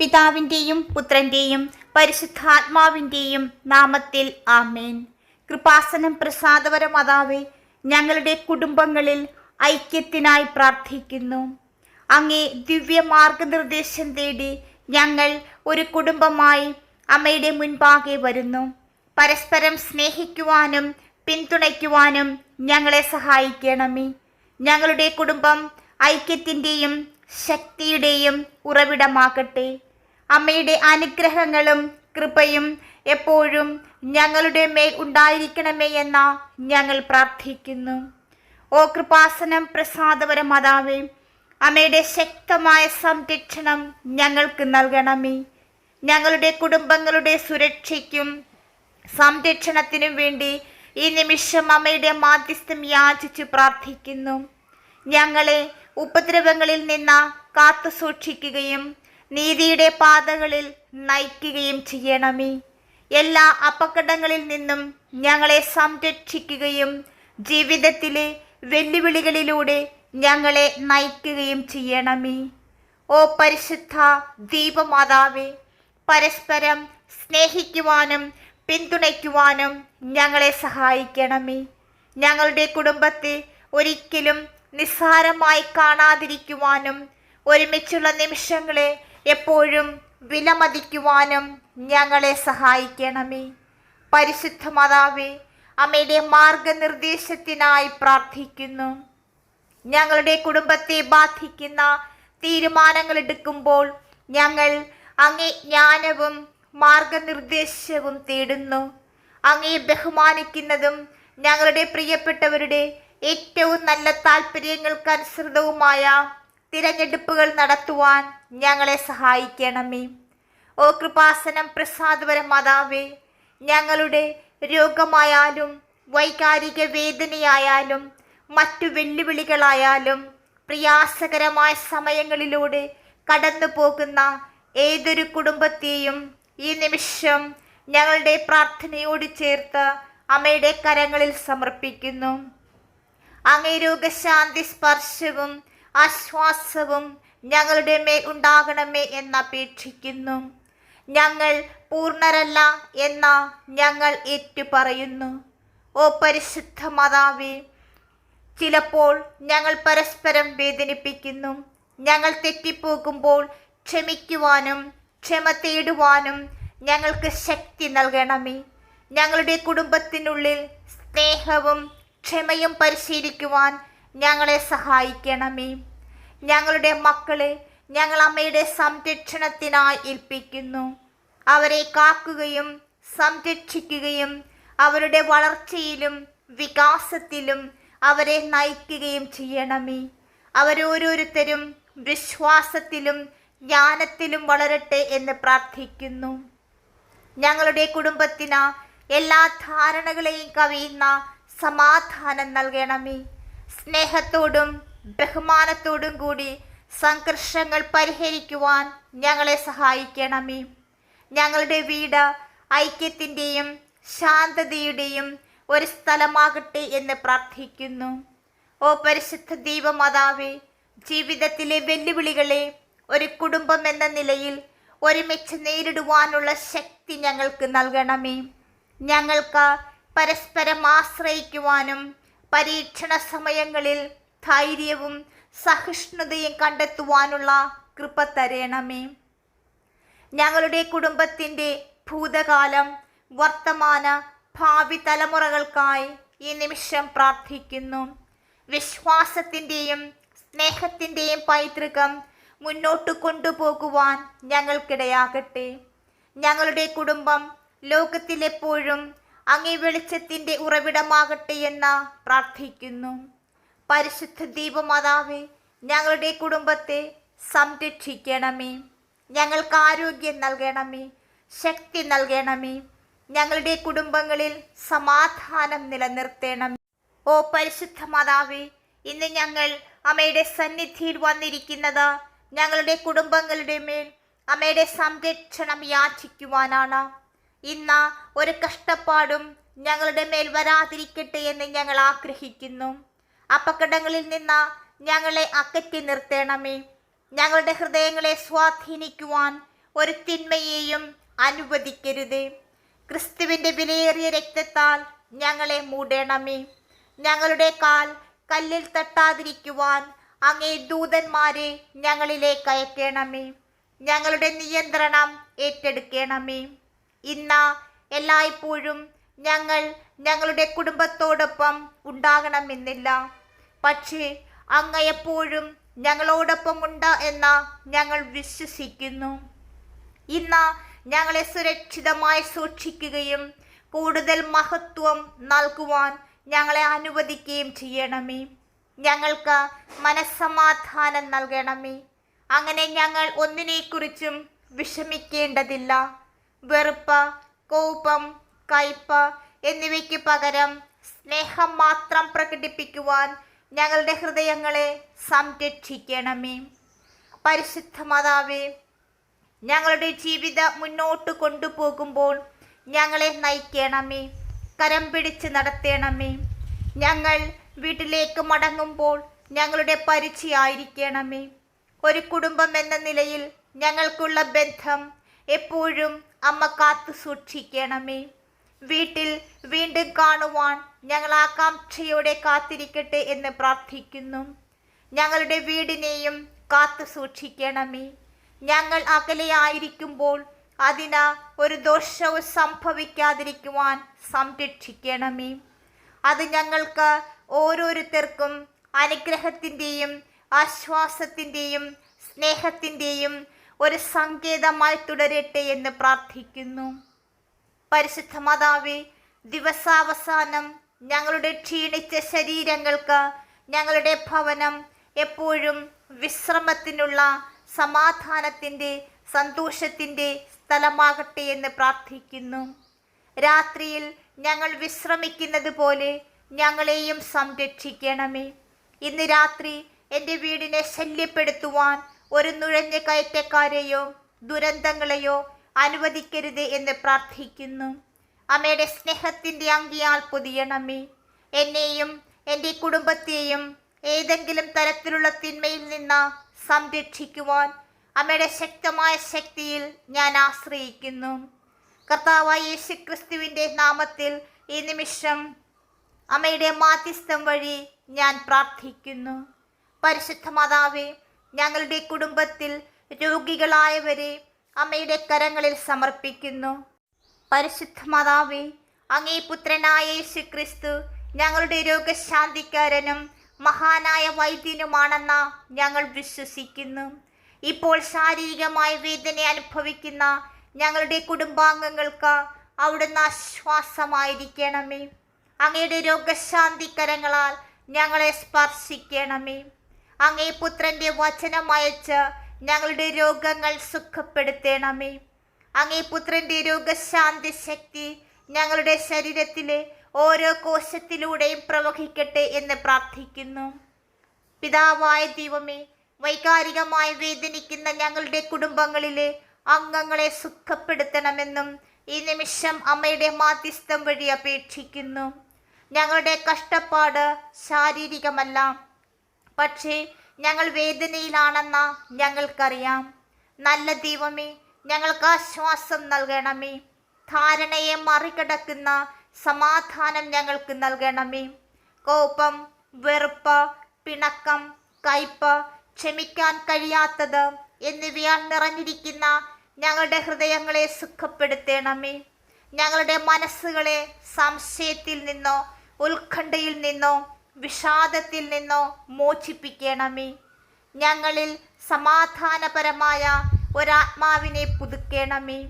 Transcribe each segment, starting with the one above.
പിതാവിന്റെയും പുത്രന്റെയും പരിശുദ്ധാത്മാവിന്റെയും നാമത്തിൽ ആമേൻ. കൃപാസനം പ്രസാദപരമാതാവേ ഞങ്ങളുടെ കുടുംബങ്ങളിൽ ഐക്യത്തിനായി പ്രാർത്ഥിക്കുന്നു. അങ്ങേ ദിവ്യ മാർഗനിർദ്ദേശം തേടി ഞങ്ങൾ ഒരു കുടുംബമായി അമ്മയുടെ മുൻപാകെ വരുന്നു. പരസ്പരം സ്നേഹിക്കുവാനും പിന്തുണയ്ക്കുവാനും ഞങ്ങളെ സഹായിക്കണമേ. ഞങ്ങളുടെ കുടുംബം ഐക്യത്തിന്റെയും ശക്തിയുടെയും ഉറവിടമാകട്ടെ. അമ്മയുടെ അനുഗ്രഹങ്ങളും കൃപയും എപ്പോഴും ഞങ്ങളുടെ മേൽ ഉണ്ടായിരിക്കണമേ എന്ന ഞങ്ങൾ പ്രാർത്ഥിക്കുന്നു. ഓ കൃപാസനം പ്രസാദപര മാതാവേ അമ്മയുടെ ശക്തമായ സംരക്ഷണം ഞങ്ങൾക്ക് നൽകണമേ. ഞങ്ങളുടെ കുടുംബങ്ങളുടെ സുരക്ഷയ്ക്കും സംരക്ഷണത്തിനും വേണ്ടി ഈ നിമിഷം അമ്മയുടെ മാധ്യസ്ഥം യാചിച്ചു പ്രാർത്ഥിക്കുന്നു. ഞങ്ങളെ ഉപദ്രവങ്ങളിൽ നിന്ന് കാത്തു സൂക്ഷിക്കുകയും നീതിയുടെ പാതകളിൽ നയിക്കുകയും ചെയ്യണമേ. എല്ലാ അപകടങ്ങളിൽ നിന്നും ഞങ്ങളെ സംരക്ഷിക്കുകയും ജീവിതത്തിലെ വെല്ലുവിളികളിലൂടെ ഞങ്ങളെ നയിക്കുകയും ചെയ്യണമേ. ഓ പരിശുദ്ധ ദീപമാതാവേ പരസ്പരം സ്നേഹിക്കുവാനും പിന്തുണയ്ക്കുവാനും ഞങ്ങളെ സഹായിക്കണമേ. ഞങ്ങളുടെ കുടുംബത്തെ ഒരിക്കലും നിസ്സാരമായി കാണാതിരിക്കുവാനും ഒരുമിച്ചുള്ള നിമിഷങ്ങളെ എപ്പോഴും വിലമതിക്കുവാനും ഞങ്ങളെ സഹായിക്കണമേ. പരിശുദ്ധ മാതാവേ അമ്മയുടെ മാർഗനിർദ്ദേശത്തിനായി പ്രാർത്ഥിക്കുന്നു. ഞങ്ങളുടെ കുടുംബത്തെ ബാധിക്കുന്ന തീരുമാനങ്ങൾ എടുക്കുമ്പോൾ ഞങ്ങൾ അങ്ങേ ജ്ഞാനവും മാർഗനിർദ്ദേശവും തേടുന്നു. അങ്ങേ ബഹുമാനിക്കുന്നതും ഞങ്ങളുടെ പ്രിയപ്പെട്ടവരുടെ ഏറ്റവും നല്ല താല്പര്യങ്ങൾക്കനുസൃതവുമായ തിരഞ്ഞെടുപ്പുകൾ നടത്തുവാൻ ഞങ്ങളെ സഹായിക്കണമേ. ഓ കൃപാസനം പ്രസാദപര മാതാവേ ഞങ്ങളുടെ രോഗമായാലും വൈകാരിക വേദനയായാലും മറ്റു വെല്ലുവിളികളായാലും പ്രയാസകരമായ സമയങ്ങളിലൂടെ കടന്നു പോകുന്ന ഏതൊരു കുടുംബത്തെയും ഈ നിമിഷം ഞങ്ങളുടെ പ്രാർത്ഥനയോട് ചേർത്ത് അമ്മയുടെ കരങ്ങളിൽ സമർപ്പിക്കുന്നു. അങ്ങേ രോഗശാന്തി സ്പർശവും ആശ്വാസവും ഞങ്ങളുടെ മേൽ ഉണ്ടാകണമേ എന്നപേക്ഷിക്കുന്നു. ഞങ്ങൾ പൂർണരല്ല എന്ന ഞങ്ങൾ ഏറ്റുപറയുന്നു. ഓ പരിശുദ്ധ മാതാവേ ചിലപ്പോൾ ഞങ്ങൾ പരസ്പരം വേദനിപ്പിക്കുന്നു. ഞങ്ങൾ തെറ്റിപ്പോകുമ്പോൾ ക്ഷമിക്കുവാനും ക്ഷമ തേടുവാനും ഞങ്ങൾക്ക് ശക്തി നൽകണമേ. ഞങ്ങളുടെ കുടുംബത്തിനുള്ളിൽ സ്നേഹവും ക്ഷമയും പരിശീലിക്കുവാൻ ഞങ്ങളെ സഹായിക്കണമേ. ഞങ്ങളുടെ മക്കളെ ഞങ്ങൾ അമ്മയുടെ സംരക്ഷണത്തിനായി ഏൽപ്പിക്കുന്നു. അവരെ കാക്കുകയും സംരക്ഷിക്കുകയും അവരുടെ വളർച്ചയിലും വികാസത്തിലും അവരെ നയിക്കുകയും ചെയ്യണമേ. അവരോരോരുത്തരും വിശ്വാസത്തിലും ജ്ഞാനത്തിലും വളരട്ടെ എന്ന് പ്രാർത്ഥിക്കുന്നു. ഞങ്ങളുടെ കുടുംബത്തിന് എല്ലാ ധാരണകളെയും കവിയുന്ന സമാധാനം നൽകണമേ. സ്നേഹത്തോടും ബഹുമാനത്തോടും കൂടി സംഘർഷങ്ങൾ പരിഹരിക്കുവാൻ ഞങ്ങളെ സഹായിക്കണമേ. ഞങ്ങളുടെ വീട് ഐക്യത്തിന്റെയും ശാന്തതയുടെയും ഒരു സ്ഥലമാകട്ടെ എന്ന് പ്രാർത്ഥിക്കുന്നു. ഓ പരിശുദ്ധ ദീപമാതാവേ ജീവിതത്തിലെ വെല്ലുവിളികളെ ഒരു കുടുംബം എന്ന നിലയിൽ ഒരുമിച്ച് നേരിടുവാനുള്ള ശക്തി ഞങ്ങൾക്ക് നൽകണമേ. ഞങ്ങൾക്ക് പരസ്പരം ആശ്രയിക്കുവാനും പരീക്ഷണ സമയങ്ങളിൽ ധൈര്യവും സഹിഷ്ണുതയും കണ്ടെത്തുവാനുള്ള കൃപ തരേണമേ. ഞങ്ങളുടെ കുടുംബത്തിന്റെ ഭൂതകാലം വർത്തമാന ഭാവി തലമുറകൾക്കായി ഈ നിമിഷം പ്രാർത്ഥിക്കുന്നു. വിശ്വാസത്തിന്റെയും സ്നേഹത്തിന്റെയും പൈതൃകം മുന്നോട്ട് കൊണ്ടുപോകുവാൻ ഞങ്ങൾക്കിടയാകട്ടെ. ഞങ്ങളുടെ കുടുംബം ലോകത്തിലെപ്പോഴും അങ്ങേ വെളിച്ചത്തിന്റെ ഉറവിടമാകട്ടെ എന്ന് പ്രാർത്ഥിക്കുന്നു. പരിശുദ്ധ ദീപമാതാവേ ഞങ്ങളുടെ കുടുംബത്തെ സംരക്ഷിക്കണമേ. ഞങ്ങൾക്ക് ആരോഗ്യം നൽകണമേ ശക്തി നൽകണമേ. ഞങ്ങളുടെ കുടുംബങ്ങളിൽ സമാധാനം നിലനിർത്തണമേ. ഓ പരിശുദ്ധ മാതാവേ ഇന്ന് ഞങ്ങൾ അമ്മയുടെ സന്നിധിയിൽ വന്നിരിക്കുന്നത് ഞങ്ങളുടെ കുടുംബങ്ങളുടെ മേൽ അമ്മയുടെ സംരക്ഷണം യാചിക്കുവാനാണ്. ഇന്ന് ഒരു കഷ്ടപ്പാടും ഞങ്ങളുടെ മേൽ വരാതിരിക്കട്ടെ എന്ന് ഞങ്ങൾ ആഗ്രഹിക്കുന്നു. അപകടങ്ങളിൽ നിന്ന് ഞങ്ങളെ അകറ്റി നിർത്തണമേ. ഞങ്ങളുടെ ഹൃദയങ്ങളെ സ്വാധീനിക്കുവാൻ ഒരു തിന്മയെയും അനുവദിക്കരുത്. ക്രിസ്തുവിന്റെ വിലയേറിയ രക്തത്താൽ ഞങ്ങളെ മൂടണമേ. ഞങ്ങളുടെ കാൽ കല്ലിൽ തട്ടാതിരിക്കുവാൻ അങ്ങേ ദൂതന്മാരെ ഞങ്ങളിലേക്ക് അയക്കണമേ. ഞങ്ങളുടെ നിയന്ത്രണം ഏറ്റെടുക്കണമേ. ഇന്ന് എല്ലായ്പ്പോഴും ഞങ്ങൾ ഞങ്ങളുടെ കുടുംബത്തോടൊപ്പം ഉണ്ടാകണമെന്നില്ല. പക്ഷേ അങ്ങ് എപ്പോഴും ഞങ്ങളോടൊപ്പം ഉണ്ട് എന്ന് ഞങ്ങൾ വിശ്വസിക്കുന്നു. ഇന്ന് ഞങ്ങളെ സുരക്ഷിതമായി സൂക്ഷിക്കുകയും കൂടുതൽ മഹത്വം നൽകുവാൻ ഞങ്ങളെ അനുവദിക്കുകയും ചെയ്യണമേ. ഞങ്ങൾക്ക് മനസ്സമാധാനം നൽകണമേ. അങ്ങനെ ഞങ്ങൾ ഒന്നിനെക്കുറിച്ചും വിഷമിക്കേണ്ടതില്ല. വെറുപ്പ് കോപം കയ്പ് എന്നിവയ്ക്ക് പകരം സ്നേഹം മാത്രം പ്രകടിപ്പിക്കുവാൻ ഞങ്ങളുടെ ഹൃദയങ്ങളെ സംരക്ഷിക്കണമേ. പരിശുദ്ധ മാതാവേ ഞങ്ങളുടെ ജീവിതം മുന്നോട്ട് കൊണ്ടുപോകുമ്പോൾ ഞങ്ങളെ നയിക്കണമേ കരം പിടിച്ച് നടത്തണമേ. ഞങ്ങൾ വീട്ടിലേക്ക് മടങ്ങുമ്പോൾ ഞങ്ങളുടെ പരിചയമായിരിക്കണമേ ഒരു കുടുംബം എന്ന നിലയിൽ ഞങ്ങൾക്കുള്ള ബന്ധം എപ്പോഴും അമ്മ കാത്തു സൂക്ഷിക്കണമേ. വീട്ടിൽ വീണ്ടും കാണുവാൻ ഞങ്ങൾ ആകാംക്ഷയോടെ കാത്തിരിക്കട്ടെ എന്ന് പ്രാർത്ഥിക്കുന്നു. ഞങ്ങളുടെ വീടിനെയും കാത്തു സൂക്ഷിക്കണമേ. ഞങ്ങൾ അകലെയായിരിക്കുമ്പോൾ അതിന് ഒരു ദോഷവും സംഭവിക്കാതിരിക്കുവാൻ സംരക്ഷിക്കണമേ. അത് ഞങ്ങൾക്ക് ഓരോരുത്തർക്കും അനുഗ്രഹത്തിന്റെയും ആശ്വാസത്തിന്റെയും സ്നേഹത്തിന്റെയും ഒരു സങ്കേതമായി തുടരട്ടെ എന്ന് പ്രാർത്ഥിക്കുന്നു. പരിശുദ്ധ മാതാവേ ദിവസാവസാനം ഞങ്ങളുടെ ക്ഷീണിച്ച ശരീരങ്ങൾക്ക് ഞങ്ങളുടെ ഭവനം എപ്പോഴും വിശ്രമത്തിനുള്ള സമാധാനത്തിന്റെ സന്തോഷത്തിന്റെ സ്ഥലമാകട്ടെ എന്ന് പ്രാർത്ഥിക്കുന്നു. രാത്രിയിൽ ഞങ്ങൾ വിശ്രമിക്കുന്നത് പോലെ ഞങ്ങളെയും സംരക്ഷിക്കണമേ. ഇന്ന് രാത്രി എന്റെ വീടിനെ ശല്യപ്പെടുത്തുവാൻ ഒരു നുഴഞ്ഞ കയറ്റക്കാരെയോ ദുരന്തങ്ങളെയോ അനുവദിക്കരുത് എന്ന് പ്രാർത്ഥിക്കുന്നു. അമ്മയുടെ സ്നേഹത്തിന്റെ അങ്കിയാൽ പൊതിയണമേ. എന്നെയും എന്റെ കുടുംബത്തെയും ഏതെങ്കിലും തരത്തിലുള്ള തിന്മയിൽ നിന്ന് സംരക്ഷിക്കുവാൻ അമ്മയുടെ ശക്തമായ ശക്തിയിൽ ഞാൻ ആശ്രയിക്കുന്നു. കർത്താവായ യേശു ക്രിസ്തുവിന്റെ നാമത്തിൽ ഈ നിമിഷം അമ്മയുടെ മാധ്യസ്ഥം വഴി ഞാൻ പ്രാർത്ഥിക്കുന്നു. പരിശുദ്ധ മാതാവേ ഞങ്ങളുടെ കുടുംബത്തിൽ രോഗികളായവരെ അമ്മയുടെ കരങ്ങളിൽ സമർപ്പിക്കുന്നു. പരിശുദ്ധ മാതാവേ അങ്ങേ പുത്രനായ യേശു ക്രിസ്തു ഞങ്ങളുടെ രോഗശാന്തിക്കാരനും മഹാനായ വൈദ്യനുമാണെന്ന ഞങ്ങൾ വിശ്വസിക്കുന്നു. ഇപ്പോൾ ശാരീരികമായ വേദന അനുഭവിക്കുന്ന ഞങ്ങളുടെ കുടുംബാംഗങ്ങൾക്ക് അവിടുന്ന് ആശ്വാസമായിരിക്കണമേ. അങ്ങയുടെ രോഗശാന്തിക്കരങ്ങളാൽ ഞങ്ങളെ സ്പർശിക്കണമേ. അങ്ങേ പുത്രന്റെ വചനം അയച്ച് ഞങ്ങളുടെ രോഗങ്ങൾ സുഖപ്പെടുത്തണമേ. അങ്ങേ പുത്രന്റെ രോഗശാന്തി ശക്തി ഞങ്ങളുടെ ശരീരത്തിലെ ഓരോ കോശത്തിലൂടെയും പ്രവഹിക്കട്ടെ എന്ന് പ്രാർത്ഥിക്കുന്നു. പിതാവായ ദൈവമേ വൈകാരികമായി വേദനിക്കുന്ന ഞങ്ങളുടെ കുടുംബങ്ങളിലെ അംഗങ്ങളെ സുഖപ്പെടുത്തണമെന്നും ഈ നിമിഷം അമ്മയുടെ മാധ്യസ്ഥം വഴി അപേക്ഷിക്കുന്നു. ഞങ്ങളുടെ കഷ്ടപ്പാട് ശാരീരികമല്ല പക്ഷേ ഞങ്ങൾ വേദനയിലാണെന്ന ഞങ്ങൾക്കറിയാം. നല്ല ദൈവമേ ഞങ്ങൾക്ക് ആശ്വാസം നൽകണമേ. ധാരണയെ മറികടക്കുന്ന സമാധാനം ഞങ്ങൾക്ക് നൽകണമേ. കോപം വെറുപ്പ് പിണക്കം കയ്പ് ക്ഷമിക്കാൻ കഴിയാത്തത് എന്നിവയാൽ നിറഞ്ഞിരിക്കുന്ന ഞങ്ങളുടെ ഹൃദയങ്ങളെ സുഖപ്പെടുത്തണമേ. ഞങ്ങളുടെ മനസ്സുകളെ സംശയത്തിൽ നിന്നോ ഉത്കണ്ഠയിൽ നിന്നോ വിഷാദത്തിൽ നിന്നോ മോചിപ്പിക്കണമേ. ഞങ്ങളിൽ സമാധാനപരമായ ഒരാത്മാവിനെ പുതുക്കണമേ.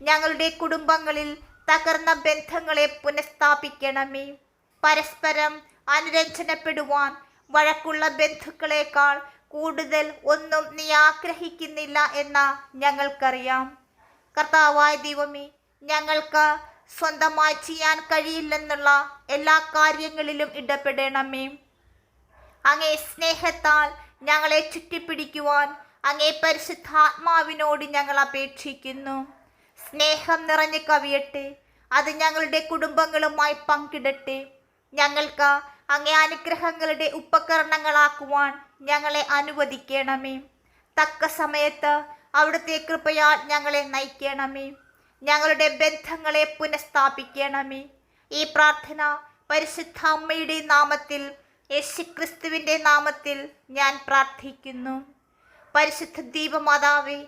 ഞങ്ങളുടെ കുടുംബങ്ങളിൽ തകർന്ന ബന്ധങ്ങളെ പുനഃസ്ഥാപിക്കണമേ. പരസ്പരം അനുരഞ്ജനപ്പെടുവാൻ വഴക്കുള്ള ബന്ധുക്കളെക്കാൾ കൂടുതൽ ഒന്നും നീ ആഗ്രഹിക്കുന്നില്ല എന്ന ഞങ്ങൾക്കറിയാം. കർത്താവായ ദൈവമേ ഞങ്ങൾക്ക് സ്വന്തമായി ചെയ്യാൻ കഴിയില്ലെന്നുള്ള എല്ലാ കാര്യങ്ങളിലും ഇടപെടണമേ. അങ്ങേ സ്നേഹത്താൽ ഞങ്ങളെ ചുറ്റിപ്പിടിക്കുവാൻ അങ്ങേ പരിശുദ്ധാത്മാവിനോട് ഞങ്ങൾ അപേക്ഷിക്കുന്നു. സ്നേഹം നിറഞ്ഞു കവിയട്ടെ. അത് ഞങ്ങളുടെ കുടുംബങ്ങളുമായി പങ്കിടട്ടെ. ഞങ്ങൾക്ക് അങ്ങേ അനുഗ്രഹങ്ങളുടെ ഉപകരണങ്ങളാക്കുവാൻ ഞങ്ങളെ അനുവദിക്കണമേ. തക്ക സമയത്ത് അവിടുത്തെ കൃപയാൽ ഞങ്ങളെ നയിക്കണമേ. ഞങ്ങളുടെ ബന്ധങ്ങളെ പുനഃസ്ഥാപിക്കണമേ. ഈ പ്രാർത്ഥന പരിശുദ്ധ അമ്മയുടെ നാമത്തിൽ യേശുക്രിസ്തുവിന്റെ നാമത്തിൽ ഞാൻ പ്രാർത്ഥിക്കുന്നു. പരിശുദ്ധ ദീപമാതാവേ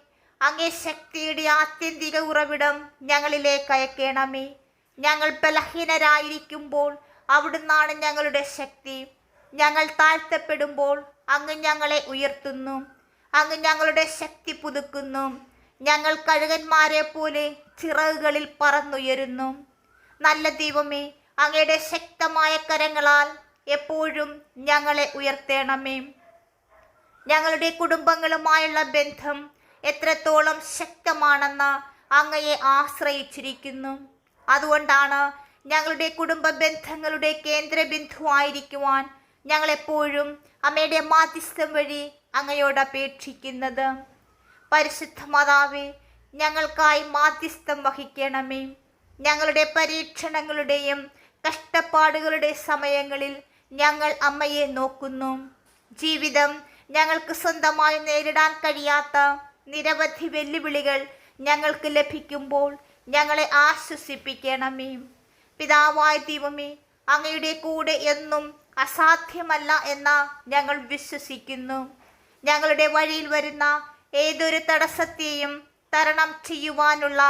അങ്ങേ ശക്തിയുടെ ആത്യന്തിക ഉറവിടം ഞങ്ങളിലേക്ക് അയക്കണമേ. ഞങ്ങൾ ബലഹീനരായിരിക്കുമ്പോൾ അവിടുന്നാണ് ഞങ്ങളുടെ ശക്തി. ഞങ്ങൾ താഴ്ത്തപ്പെടുമ്പോൾ അങ്ങ് ഞങ്ങളെ ഉയർത്തുന്നു. അങ്ങ് ഞങ്ങളുടെ ശക്തി പുതുക്കുന്നു. ഞങ്ങൾ കഴുകന്മാരെ പോലെ ചിറകുകളിൽ പറന്നുയരുന്നു. നല്ല ദൈവമേ അങ്ങയുടെ ശക്തമായ കരങ്ങളാൽ എപ്പോഴും ഞങ്ങളെ ഉയർത്തേണമേ. ഞങ്ങളുടെ കുടുംബങ്ങളുമായുള്ള ബന്ധം എത്രത്തോളം ശക്തമാണെന്ന് അങ്ങയെ ആശ്രയിച്ചിരിക്കുന്നു. അതുകൊണ്ടാണ് ഞങ്ങളുടെ കുടുംബ ബന്ധങ്ങളുടെ കേന്ദ്രബിന്ദുവായിരിക്കുവാൻ ഞങ്ങളെപ്പോഴും അമ്മയുടെ മാധ്യസ്ഥം വഴി അങ്ങയോട് അപേക്ഷിക്കുന്നത്. പരിശുദ്ധ മാതാവേ ഞങ്ങൾക്കായി മാധ്യസ്ഥം വഹിക്കണമേ. ഞങ്ങളുടെ പരീക്ഷണങ്ങളുടെയും കഷ്ടപ്പാടുകളുടെ സമയങ്ങളിൽ ഞങ്ങൾ അമ്മയെ നോക്കുന്നു. ജീവിതം ഞങ്ങൾക്ക് സ്വന്തമായി നേരിടാൻ കഴിയാത്ത നിരവധി വെല്ലുവിളികൾ ഞങ്ങൾക്ക് ലഭിക്കുമ്പോൾ ഞങ്ങളെ ആശ്വസിപ്പിക്കണമേ. പിതാവായ ദൈവമേ അങ്ങയുടെ കൂടെ എന്നും അസാധ്യമല്ല എന്ന ഞങ്ങൾ വിശ്വസിക്കുന്നു. ഞങ്ങളുടെ വഴിയിൽ വരുന്ന ഏതൊരു തടസ്സത്തെയും തരണം ചെയ്യുവാനുള്ള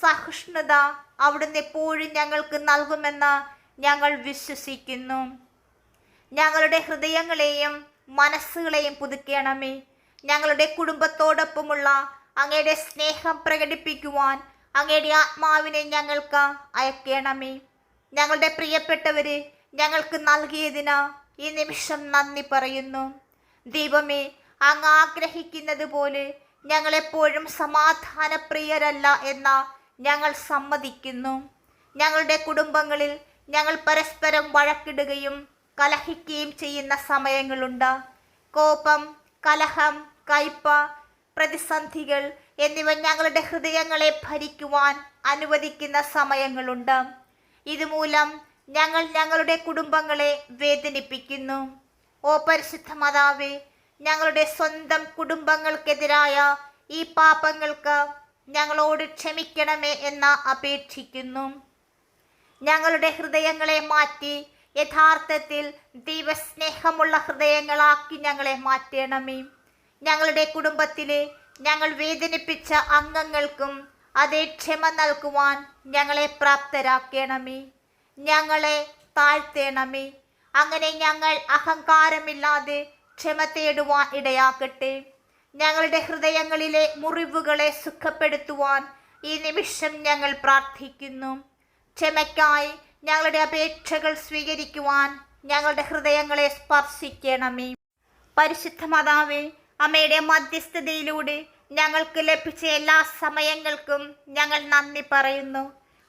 സഹിഷ്ണുത അവിടുന്ന് എപ്പോഴും ഞങ്ങൾക്ക് നൽകുമെന്ന് ഞങ്ങൾ വിശ്വസിക്കുന്നു. ഞങ്ങളുടെ ഹൃദയങ്ങളെയും മനസ്സുകളെയും പുതുക്കണമേ. ഞങ്ങളുടെ കുടുംബത്തോടൊപ്പമുള്ള അങ്ങയുടെ സ്നേഹം പ്രകടിപ്പിക്കുവാൻ അങ്ങയുടെ ആത്മാവിനെ ഞങ്ങൾക്ക് അയക്കണമേ. ഞങ്ങളുടെ പ്രിയപ്പെട്ടവരെ ഞങ്ങൾക്ക് നൽകിയതിന് ഈ നിമിഷം നന്ദി പറയുന്നു. ദൈവമേ അങ്ങ് ആഗ്രഹിക്കുന്നത് പോലെ ഞങ്ങളെപ്പോഴും സമാധാനപ്രിയരല്ല എന്ന ഞങ്ങൾ സമ്മതിക്കുന്നു. ഞങ്ങളുടെ കുടുംബങ്ങളിൽ ഞങ്ങൾ പരസ്പരം വഴക്കിടുകയും കലഹിക്കുകയും ചെയ്യുന്ന സമയങ്ങളുണ്ട്. കോപം കലഹം കയ്പ പ്രതിസന്ധികൾ എന്നിവ ഞങ്ങളുടെ ഹൃദയങ്ങളെ ഭരിക്കുവാൻ അനുവദിക്കുന്ന സമയങ്ങളുണ്ട്. ഇതുമൂലം ഞങ്ങൾ ഞങ്ങളുടെ കുടുംബങ്ങളെ വേദനിപ്പിക്കുന്നു. ഓ പരിശുദ്ധ മാതാവേ ഞങ്ങളുടെ സ്വന്തം കുടുംബങ്ങൾക്കെതിരായ ഈ പാപങ്ങൾക്ക് ഞങ്ങളോട് ക്ഷമിക്കണമേ എന്ന് അപേക്ഷിക്കുന്നു. ഞങ്ങളുടെ ഹൃദയങ്ങളെ മാറ്റി യഥാർത്ഥത്തിൽ ദൈവസ്നേഹമുള്ള ഹൃദയങ്ങളാക്കി ഞങ്ങളെ മാറ്റണമേ. ഞങ്ങളുടെ കുടുംബത്തിലെ ഞങ്ങൾ വേദനിപ്പിച്ച അംഗങ്ങൾക്കും അതേ ക്ഷമ നൽകുവാൻ ഞങ്ങളെ പ്രാപ്തരാക്കണമേ. ഞങ്ങളെ താഴ്ത്തേണമേ. അങ്ങനെ ഞങ്ങൾ അഹങ്കാരമില്ലാതെ ക്ഷമ തേടുവാൻ ഇടയാക്കട്ടെ ഞങ്ങളുടെ ഹൃദയങ്ങളിലെ മുറിവുകളെ സുഖപ്പെടുത്തുവാൻ ഈ നിമിഷം ഞങ്ങൾ പ്രാർത്ഥിക്കുന്നു. ക്ഷമയ്ക്കായി ഞങ്ങളുടെ അപേക്ഷകൾ സ്വീകരിക്കുവാൻ ഞങ്ങളുടെ ഹൃദയങ്ങളെ സ്പർശിക്കണമേ. പരിശുദ്ധ മാതാവേ അമ്മയുടെ മധ്യസ്ഥതയിലൂടെ ഞങ്ങൾക്ക് ലഭിച്ച എല്ലാ സമയങ്ങൾക്കും ഞങ്ങൾ നന്ദി പറയുന്നു.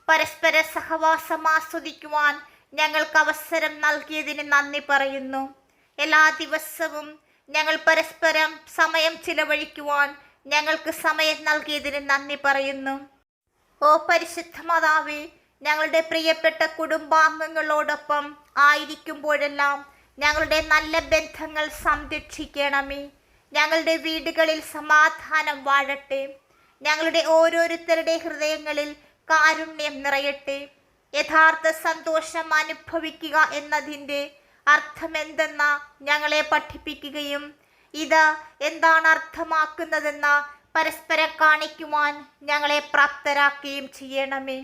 പരസ്പര സഹവാസം ആസ്വദിക്കുവാൻ ഞങ്ങൾക്ക് അവസരം നൽകിയതിന് നന്ദി പറയുന്നു. എല്ലാ ദിവസവും ഞങ്ങൾ പരസ്പരം സമയം ചിലവഴിക്കുവാൻ ഞങ്ങൾക്ക് സമയം നൽകിയതിന് നന്ദി പറയുന്നു. ഓ പരിശുദ്ധ മാതാവേ ഞങ്ങളുടെ പ്രിയപ്പെട്ട കുടുംബാംഗങ്ങളോടൊപ്പം ആയിരിക്കുമ്പോഴെല്ലാം ഞങ്ങളുടെ നല്ല ബന്ധങ്ങൾ സംരക്ഷിക്കണമേ. ഞങ്ങളുടെ വീടുകളിൽ സമാധാനം വാഴട്ടെ. ഞങ്ങളുടെ ഓരോരുത്തരുടെ ഹൃദയങ്ങളിൽ കാരുണ്യം നിറയട്ടെ. യഥാർത്ഥ സന്തോഷം അനുഭവിക്കുക എന്നതിന്റെ അർത്ഥമെന്തെന്ന ഞങ്ങളെ പഠിപ്പിക്കുകയും ഇത് എന്താണ് അർത്ഥമാക്കുന്നതെന്ന പരസ്പരം കാണിക്കുവാൻ ഞങ്ങളെ പ്രാപ്തരാക്കുകയും ചെയ്യണമേ.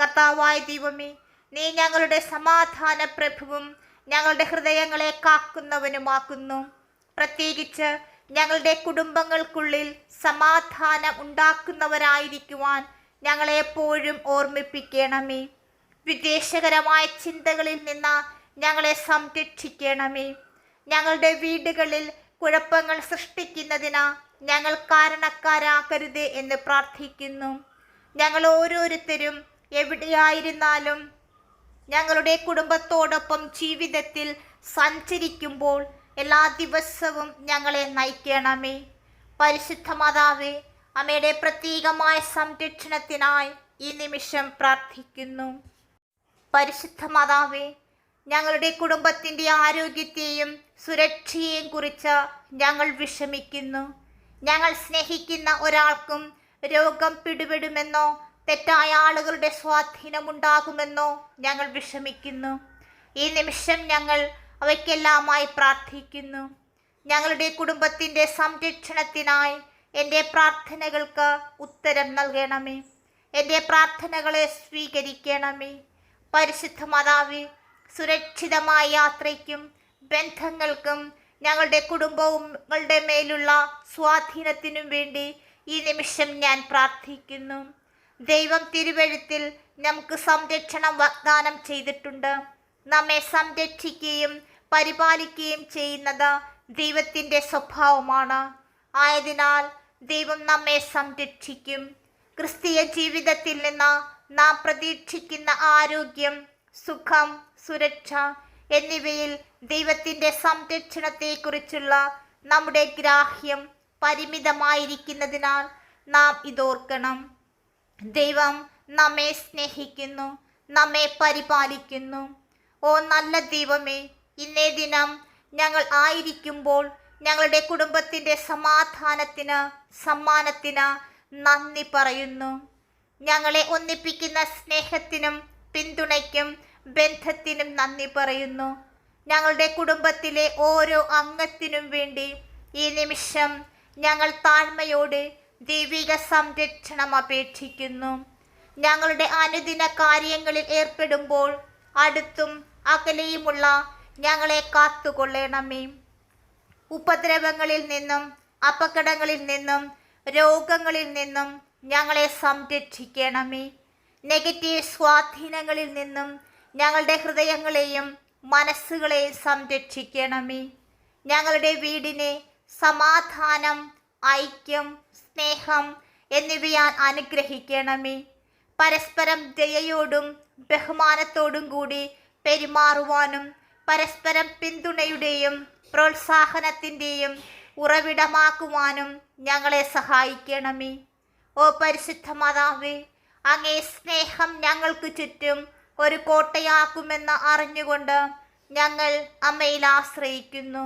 കർത്താവായ ദൈവമേ നീ ഞങ്ങളുടെ സമാധാന പ്രഭുവും ഞങ്ങളുടെ ഹൃദയങ്ങളെ കാക്കുന്നവനുമാക്കുന്നു പ്രത്യേകിച്ച് ഞങ്ങളുടെ കുടുംബങ്ങൾക്കുള്ളിൽ സമാധാനം ഉണ്ടാക്കുന്നവരായിരിക്കുവാൻ ഞങ്ങളെപ്പോഴും ഓർമ്മിപ്പിക്കണമേ. വിദേശകരമായ ചിന്തകളിൽ നിന്ന് ഞങ്ങളെ സംരക്ഷിക്കണമേ. ഞങ്ങളുടെ വീടുകളിൽ കുഴപ്പങ്ങൾ സൃഷ്ടിക്കുന്നതിന് ഞങ്ങൾ കാരണക്കാരാകരുത് എന്ന് പ്രാർത്ഥിക്കുന്നു. ഞങ്ങൾ ഓരോരുത്തരും എവിടെയായിരുന്നാലും ഞങ്ങളുടെ കുടുംബത്തോടൊപ്പം ജീവിതത്തിൽ സഞ്ചരിക്കുമ്പോൾ എല്ലാ ദിവസവും ഞങ്ങളെ നയിക്കണമേ. പരിശുദ്ധ മാതാവേ അമ്മയുടെ പ്രത്യേകമായ സംരക്ഷണത്തിനായി ഈ നിമിഷം പ്രാർത്ഥിക്കുന്നു. പരിശുദ്ധ മാതാവേ ഞങ്ങളുടെ കുടുംബത്തിന്റെ ആരോഗ്യത്തെയും സുരക്ഷയെയും കുറിച്ച് ഞങ്ങൾ വിഷമിക്കുന്നു. ഞങ്ങൾ സ്നേഹിക്കുന്ന ഒരാൾക്കും രോഗം പിടിപെടുമെന്നോ തെറ്റായ ആളുകളുടെ സ്വാധീനമുണ്ടാകുമെന്നോ ഞങ്ങൾ വിഷമിക്കുന്നു. ഈ നിമിഷം ഞങ്ങൾ അവയ്ക്കെല്ലാമായി പ്രാർത്ഥിക്കുന്നു. ഞങ്ങളുടെ കുടുംബത്തിന്റെ സംരക്ഷണത്തിനായി എന്റെ പ്രാർത്ഥനകൾക്ക് ഉത്തരം നൽകണമേ. എന്റെ പ്രാർത്ഥനകളെ സ്വീകരിക്കണമേ. പരിശുദ്ധ മാതാവേ സുരക്ഷിതമായ യാത്രയ്ക്കും ബന്ധങ്ങൾക്കും ഞങ്ങളുടെ കുടുംബങ്ങളുടെ മേലുള്ള സ്വാധീനത്തിനും വേണ്ടി ഈ നിമിഷം ഞാൻ പ്രാർത്ഥിക്കുന്നു. ദൈവം തിരുവഴുത്തിൽ നമുക്ക് സംരക്ഷണം വാഗ്ദാനം ചെയ്തിട്ടുണ്ട്. നമ്മെ സംരക്ഷിക്കുകയും പരിപാലിക്കുകയും ചെയ്യുന്നത് ദൈവത്തിന്റെ സ്വഭാവമാണ്. ആയതിനാൽ ദൈവം നമ്മെ സംരക്ഷിക്കും. ക്രിസ്തീയ ജീവിതത്തിൽ നിന്ന് നാം പ്രതീക്ഷിക്കുന്ന ആരോഗ്യം സുഖം സുരക്ഷ എന്നിവയിൽ ദൈവത്തിന്റെ സംരക്ഷണത്തെക്കുറിച്ചുള്ള നമ്മുടെ ഗ്രാഹ്യം പരിമിതമായിരിക്കുന്നതിനാൽ നാം ഇതോർക്കണം. ദൈവം നമ്മെ സ്നേഹിക്കുന്നു നമ്മെ പരിപാലിക്കുന്നു. ഓ നല്ല ദൈവമേ ഇന്നേ ദിനം ഞങ്ങൾ ആയിരിക്കുമ്പോൾ ഞങ്ങളുടെ കുടുംബത്തിന്റെ സമാധാനത്തിന് സമ്മാനത്തിന് നന്ദി പറയുന്നു. ഞങ്ങളെ ഒന്നിപ്പിക്കുന്ന സ്നേഹത്തിനും പിന്തുണയ്ക്കും ബന്ധത്തിനും നന്ദി പറയുന്നു. ഞങ്ങളുടെ കുടുംബത്തിലെ ഓരോ അംഗത്തിനും വേണ്ടി ഈ നിമിഷം ഞങ്ങൾ താഴ്മയോട് ദൈവിക സംരക്ഷണം അപേക്ഷിക്കുന്നു. ഞങ്ങളുടെ അനുദിന കാര്യങ്ങളിൽ ഏർപ്പെടുമ്പോൾ അടുത്തും അകലെയുമുള്ള ഞങ്ങളെ കാത്തുകൊള്ളണമേ. ഉപദ്രവങ്ങളിൽ നിന്നും അപകടങ്ങളിൽ നിന്നും രോഗങ്ങളിൽ നിന്നും ഞങ്ങളെ സംരക്ഷിക്കണമേ. നെഗറ്റീവ് സ്വാധീനങ്ങളിൽ നിന്നും ഞങ്ങളുടെ ഹൃദയങ്ങളെയും മനസ്സുകളെയും സംരക്ഷിക്കണമേ. ഞങ്ങളുടെ വീടിനെ സമാധാനം ഐക്യം സ്നേഹം എന്നിവയാൽ അനുഗ്രഹിക്കണമേ. പരസ്പരം ദയയോടും ബഹുമാനത്തോടും കൂടി പെരുമാറുവാനും പരസ്പരം പിന്തുണയുടെയും പ്രോത്സാഹനത്തിന്റെയും ഉറവിടമാക്കുവാനും ഞങ്ങളെ സഹായിക്കണമേ. ഓ പരിശുദ്ധ മാതാവേ അങ്ങേ സ്നേഹം ഞങ്ങൾക്ക് ചുറ്റും ഒരു കോട്ടയാക്കുമെന്ന് അറിഞ്ഞുകൊണ്ട് ഞങ്ങൾ അമ്മയിൽ ആശ്രയിക്കുന്നു.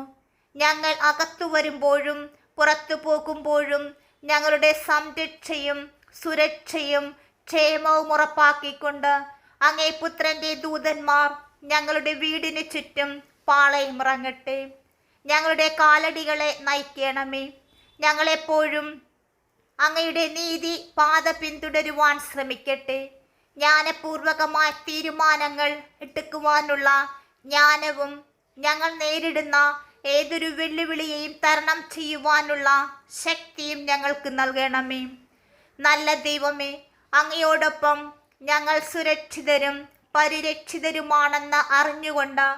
ഞങ്ങൾ അകത്തു വരുമ്പോഴും പുറത്തു പോകുമ്പോഴും ഞങ്ങളുടെ സംരക്ഷയും സുരക്ഷയും ക്ഷേമവും ഉറപ്പാക്കിക്കൊണ്ട് അങ്ങേ പുത്രന്റെ ദൂതന്മാർ ഞങ്ങളുടെ വീടിന് ചുറ്റും പാളയമിറങ്ങട്ടെ ഞങ്ങളുടെ കാലടികളെ നയിക്കണമേ. ഞങ്ങളെപ്പോഴും അങ്ങയുടെ നീതി പാത പിന്തുടരുവാൻ ശ്രമിക്കട്ടെ. ജ്ഞാനപൂർവകമായ തീരുമാനങ്ങൾ എടുക്കുവാനുള്ള ജ്ഞാനവും ഞങ്ങൾ നേരിടുന്ന ഏതൊരു വെല്ലുവിളിയെയും തരണം ചെയ്യുവാനുള്ള ശക്തിയും ഞങ്ങൾക്ക് നൽകണമേ. നല്ല ദൈവമേ അങ്ങയോടൊപ്പം ഞങ്ങൾ സുരക്ഷിതരും പരിരക്ഷിതരുമാണെന്ന് അറിഞ്ഞുകൊണ്ട്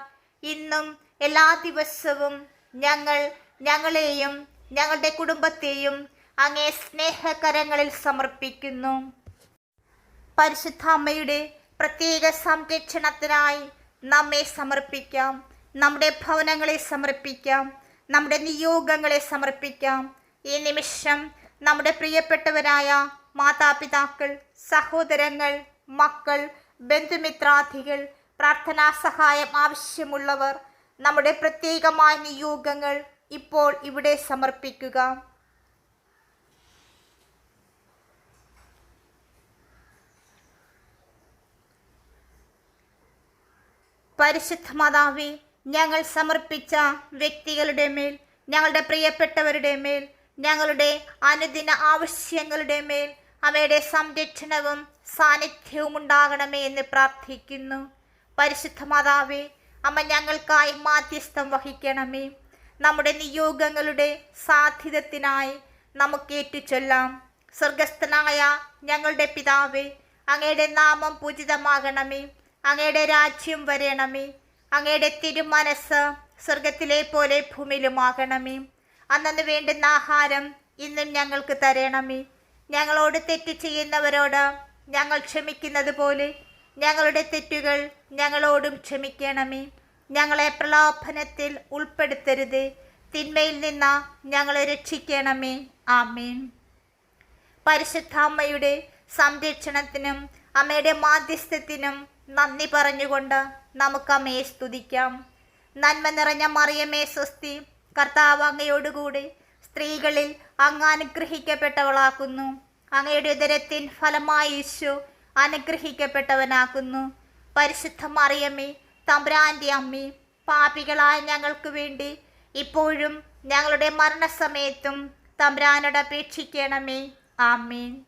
ഇന്നും എല്ലാ ദിവസവും ഞങ്ങൾ ഞങ്ങളെയും ഞങ്ങളുടെ കുടുംബത്തെയും അങ്ങേ സ്നേഹകരങ്ങളിൽ സമർപ്പിക്കുന്നു. പരിശുദ്ധ അമ്മയുടെ പ്രത്യേക സംരക്ഷണത്തിനായി നമ്മെ സമർപ്പിക്കാം. നമ്മുടെ ഭവനങ്ങളെ സമർപ്പിക്കാം. നമ്മുടെ നിയോഗങ്ങളെ സമർപ്പിക്കാം. ഈ നിമിഷം നമ്മുടെ പ്രിയപ്പെട്ടവരായ മാതാപിതാക്കൾ സഹോദരങ്ങൾ മക്കൾ ബന്ധുമിത്രാദികൾ പ്രാർത്ഥനാ സഹായം ആവശ്യമുള്ളവർ നമ്മുടെ പ്രത്യേകമായ നിയോഗങ്ങൾ ഇപ്പോൾ ഇവിടെ സമർപ്പിക്കുക. പരിശുദ്ധ മാതാവേ ഞങ്ങൾ സമർപ്പിച്ച വ്യക്തികളുടെ മേൽ ഞങ്ങളുടെ പ്രിയപ്പെട്ടവരുടെ മേൽ ഞങ്ങളുടെ അനുദിന ആവശ്യങ്ങളുടെ മേൽ അവയുടെ സംരക്ഷണവും സാന്നിധ്യവും ഉണ്ടാകണമേ എന്ന് പ്രാർത്ഥിക്കുന്നു. പരിശുദ്ധ മാതാവേ അമ്മ ഞങ്ങൾക്കായി മാധ്യസ്ഥം വഹിക്കണമേ. നമ്മുടെ നിയോഗങ്ങളുടെ സാധ്യതത്തിനായി നമുക്ക് ഏറ്റുചൊല്ലാം. സ്വർഗസ്ഥനായ ഞങ്ങളുടെ പിതാവേ അങ്ങയുടെ നാമം പൂജിതമാകണമേ. അങ്ങയുടെ രാജ്യം വരണമേ. അങ്ങയുടെ തിരുമനസ് സ്വർഗത്തിലെ പോലെ ഭൂമിയിലുമാകണമേ. അന്നു വേണ്ടുന്ന ആഹാരം ഇന്നും ഞങ്ങൾക്ക് തരണമേ. ഞങ്ങളോട് തെറ്റ് ചെയ്യുന്നവരോട് ഞങ്ങൾ ക്ഷമിക്കുന്നത് പോലെ ഞങ്ങളുടെ തെറ്റുകൾ ഞങ്ങളോടും ക്ഷമിക്കണമേ. ഞങ്ങളെ പ്രലോഭനത്തിൽ ഉൾപ്പെടുത്തരുത്. തിന്മയിൽ നിന്ന് ഞങ്ങളെ രക്ഷിക്കണമേ. ആമേൻ. പരിശുദ്ധാമ്മയുടെ സംരക്ഷണത്തിനും അമ്മയുടെ മാധ്യസ്ഥത്തിനും നന്ദി പറഞ്ഞുകൊണ്ട് നമുക്ക് അമ്മയെ സ്തുതിക്കാം. നന്മ നിറഞ്ഞ മറിയമേ സ്വസ്തി കർത്താവ് അങ്ങയോടുകൂടി സ്ത്രീകളിൽ അങ്ങ് അനുഗ്രഹിക്കപ്പെട്ടവളാക്കുന്നു. അങ്ങയുടെ ഉദരത്തിൻ ഫലമായി യേശു അനുഗ്രഹിക്കപ്പെട്ടവനാക്കുന്നു. പരിശുദ്ധ മറിയമ്മേ തമ്പ്രാന്റെ അമ്മി പാപികളായ ഞങ്ങൾക്ക് വേണ്ടി ഇപ്പോഴും ഞങ്ങളുടെ മരണസമയത്തും തമ്പ്രാനോട് അപേക്ഷിക്കണമേ. ആമീൻ.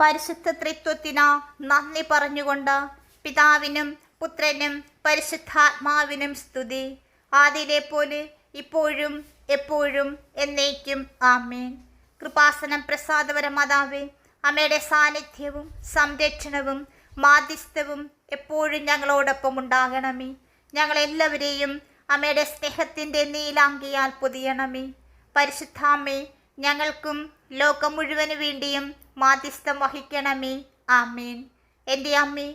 പരിശുദ്ധ ത്രിത്വത്തിന് നന്ദി പറഞ്ഞുകൊണ്ട് പിതാവിനും പുത്രനും പരിശുദ്ധാത്മാവിനും സ്തുതി. ആദിയിലെ പോലെ ഇപ്പോഴും എപ്പോഴും എന്നേക്കും ആമേൻ. കൃപാസനം പ്രസാദപര മാതാവേ അമ്മയുടെ സാന്നിധ്യവും സംരക്ഷണവും മാധ്യസ്ഥവും എപ്പോഴും ഞങ്ങളോടൊപ്പം ഉണ്ടാകണമേ. ഞങ്ങളെല്ലാവരെയും അമ്മയുടെ സ്നേഹത്തിന്റെ നീലാങ്കിയാൽ പൊതിയണമേ. പരിശുദ്ധാമ്മേ ഞങ്ങൾക്കും ലോകം മുഴുവൻ വേണ്ടിയും മാധ്യസ്ഥം വഹിക്കണമേ. ആമേൻ. എന്റെ അമ്മേ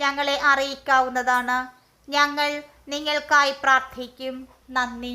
ഞങ്ങളെ അറിയിക്കാവുന്നതാണ്. ഞങ്ങൾ നിങ്ങൾക്കായി പ്രാർത്ഥിക്കും. നന്ദി.